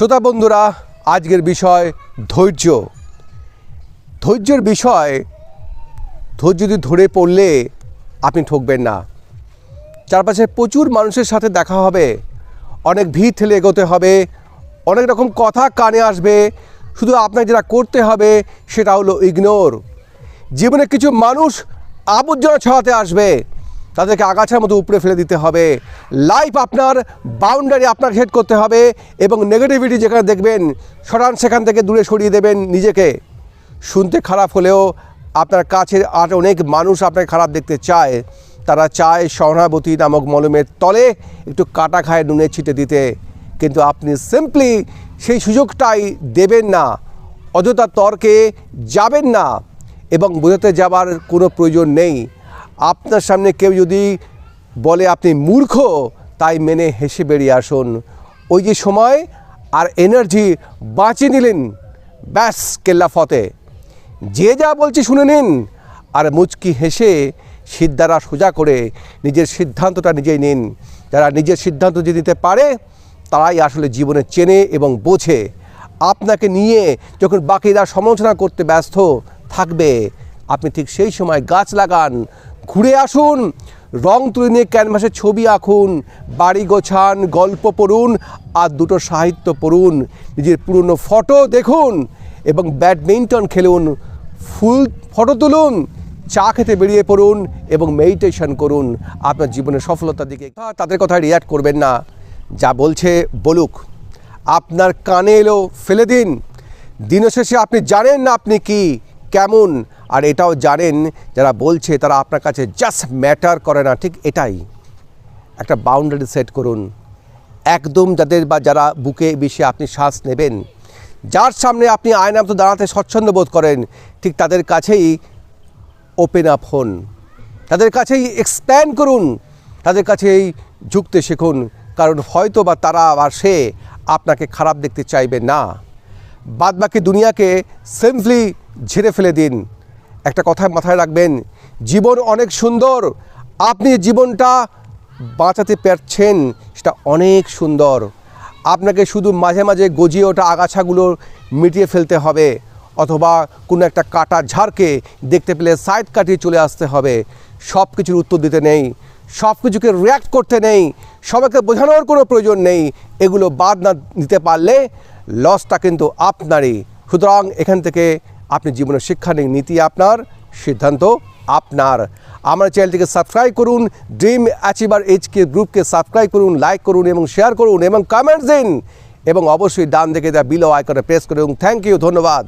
শ্রোতা বন্ধুরা, আজকের বিষয় ধৈর্য। ধৈর্যের বিষয়, ধৈর্য যদি ধরে পড়লে আপনি ঠকবেন না। চারপাশে প্রচুর মানুষের সাথে দেখা হবে, অনেক ভিড় ঠেলে এগোতে হবে, অনেক রকম কথা কানে আসবে, শুধু আপনাকে যেটা করতে হবে সেটা হলো ইগনোর জীবনে কিছু মানুষ আবর্জনা ছড়াতে আসবে তাদেরকে আগাছার মতো উপড়ে ফেলে দিতে হবে। লাইফ আপনার বাউন্ডারি আপনার হেড করতে হবে এবং নেগেটিভিটি যেখানে দেখবেন, সরান সেখান থেকে দূরে সরিয়ে দেবেন নিজেকে। শুনতে খারাপ হলেও আপনার কাছের আর অনেক মানুষ আপনাকে খারাপ দেখতে চায়। তারা চায় সহানুভূতি নামক মলমের তলে একটু কাটা খায় নুনে ছিটে দিতে। কিন্তু আপনি সিম্পলি সেই সুযোগটাই দেবেন না। অযথা তর্কে যাবেন না এবং বোঝাতে যাবার কোনো প্রয়োজন নেই। আপনার সামনে কেউ যদি বলে আপনি মূর্খ, তাই মেনে হেসে বেরিয়ে আসুন। ওই যে সময় আর এনার্জি বাঁচিয়ে নিলেন। ব্যাস, কেল্লা ফতে। যে যা বলছি শুনে নিন। আর মুচকি হেসে সিদ্ধারা সোজা করে নিজের সিদ্ধান্তটা নিজেই নিন। যারা নিজের সিদ্ধান্ত যে নিতে পারে, তারাই আসলে জীবনে চেনে এবং বোঝে। আপনাকে নিয়ে যখন বাকিরা সমালোচনা করতে ব্যস্ত থাকবে, আপনি ঠিক সেই সময় গাছ লাগান ঘুরে আসুন, রং তুলে নিয়ে ক্যানভাসে ছবি আঁকুন, বাড়ি গোছান, গল্প পড়ুন আর দুটো সাহিত্য পড়ুন। নিজের পুরনো ফটো দেখুন এবং ব্যাডমিন্টন খেলুন। ফুল ফটো তুলুন, চা খেতে বেরিয়ে পড়ুন এবং মেডিটেশন করুন। আপনার জীবনের সফলতার দিকে তাদের কথা রিয়াক্ট করবেন না। যা বলছে, বলুক। আপনার কানে এলো, ফেলে দিন। দিনের শেষে আপনি জানেন না আপনি কি, কেমন। আর এটাও জানেন যারা বলছে তারা আপনার কাছে জাস্ট ম্যাটার করে না, ঠিক এটাই। একটা বাউন্ডারি সেট করুন। একদম যাদের বা যারা বুকে বেশি আপনি শ্বাস নেবেন, যার সামনে আপনি আয়নার মতো দাঁড়াতে স্বচ্ছন্দ বোধ করেন, ঠিক তাদের কাছেই ওপেন আপ হন। তাদের কাছেই এক্সপ্যান্ড করুন। তাদের কাছেই ঝুঁকতে শিখুন। কারণ হয়তো বা তারা বা সে আপনাকে খারাপ দেখতে চাইবে না। বাদবাকি দুনিয়াকে সিম্পলি ঝেড়ে ফেলে দিন। একটা কথা মাথায় রাখবেন, জীবন অনেক সুন্দর, আপনি জীবনটা বাঁচাতে পারছেন, সেটা অনেক সুন্দর। আপনাকে শুধু মাঝে মাঝে গজিয়ে ওঠা আগাছাগুলো মিটিয়ে ফেলতে হবে, অথবা কোনো একটা কাটা ঝাড়কে দেখতে পেলে সাইড কাটিয়ে চলে আসতে হবে। সব কিছুর উত্তর দিতে নেই সব কিছুকে রিয়্যাক্ট করতে নেই, সবাইকে বোঝানোর কোনো প্রয়োজন নেই, এগুলো বাদ না দিতে পারলে লসটা কিন্তু আপনারই। সুতরাং এখান থেকে আপনি জীবনের শিক্ষা নিয়ে নীতি আপনার, সিদ্ধান্ত আপনার। আমার চ্যানেলটিকে সাবস্ক্রাইব করুন ড্রিম অ্যাচিভার এইচকে গ্রুপকে সাবস্ক্রাইব করুন লাইক করুন এবং শেয়ার করুন এবং কমেন্টস দিন। এবং অবশ্যই ডান দিকে দেওয়া বিলো আইকনে প্রেস করুন। থ্যাংক ইউ ধন্যবাদ।